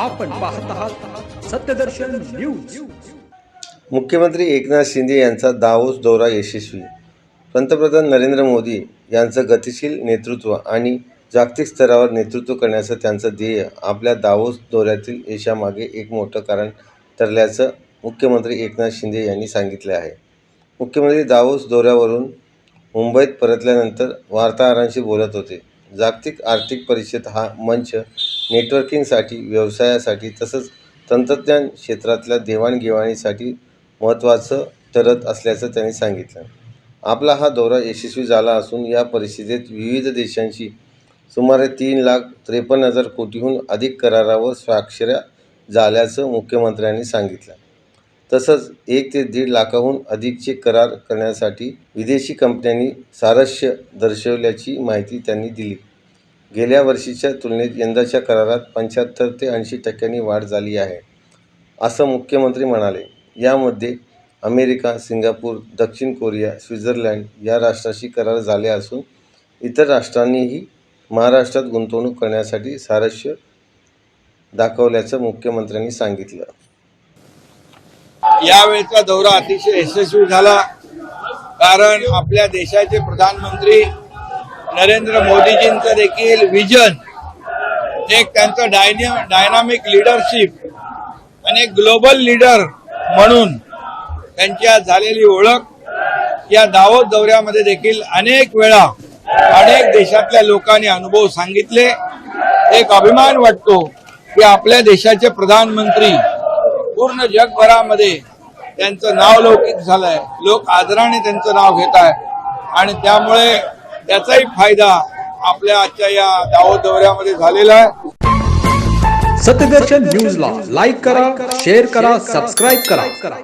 आपण पाहत आहात सत्यदर्शन न्यूज. मुख्यमंत्री एकनाथ शिंदे यांचा दावोस दौरा यशस्वी. पंतप्रधान नरेंद्र मोदी यांचं गतिशील नेतृत्व आणि जागतिक स्तरावर नेतृत्व करण्याचं त्यांचं ध्येय आपल्या दावोस दौऱ्यातील यशामागे एक मोठं कारण ठरल्याचं मुख्यमंत्री एकनाथ शिंदे यांनी सांगितले आहे. मुख्यमंत्री दावोस दौऱ्यावरून मुंबईत परतल्यानंतर वार्ताहरांशी बोलत होते. जागतिक आर्थिक परिषद हा मंच नेटवर्किंगसाठी व्यवसायासाठी तसंच तंत्रज्ञान क्षेत्रातल्या देवाणघेवाणीसाठी महत्त्वाचं ठरत असल्याचं त्यांनी सांगितलं. आपला हा दौरा यशस्वी झाला असून या परिषदेत विविध देशांशी सुमारे तीन लाख त्रेपन्न हजार कोटीहून अधिक करारावर स्वाक्षऱ्या झाल्याचं मुख्यमंत्र्यांनी सांगितलं. तसंच एक ते दीड लाखाहून अधिकचे करार करण्यासाठी विदेशी कंपन्यांनी सारस्य दर्शवल्याची माहिती त्यांनी दिली. गेल्या वर्षीच्या तुलनेत यंदाच्या करारात पंच्याहत्तर ते ऐंशी टक्क्यांनी वाढ झाली आहे असं मुख्यमंत्री म्हणाले. यामध्ये अमेरिका सिंगापूर दक्षिण कोरिया स्वित्झर्लंड या राष्ट्राशी करार झाले असून इतर राष्ट्रांनीही महाराष्ट्रात गुंतवणूक करण्यासाठी सारस्य दाखवल्याचं मुख्यमंत्र्यांनी सांगितलं. यावेळचा दौरा अतिशय यशस्वी झाला कारण आपल्या देशाचे प्रधानमंत्री नरेंद्र मोदीजींचं देखील विजन एक त्यांचं डायन डायनामिक लिडरशिप आणि एक ग्लोबल लीडर म्हणून त्यांच्या झालेली ओळख या दावोद दौऱ्यामध्ये देखील अनेक वेळा अनेक देशातल्या लोकांनी अनुभव सांगितले. एक अभिमान वाटतो की आपल्या देशाचे प्रधानमंत्री पूर्ण जगभरामध्ये त्यांचं नाव लौकिक झालंय. लोक आदराने त्यांचं नाव घेत आहेत आणि त्यामुळे त्याचाही फायदा आपल्या आजच्या या दावोस दौऱ्यामध्ये झालेला आहे. सत्यदर्शन न्यूजला लाईक करा शेअर करा सबस्क्राईब करा.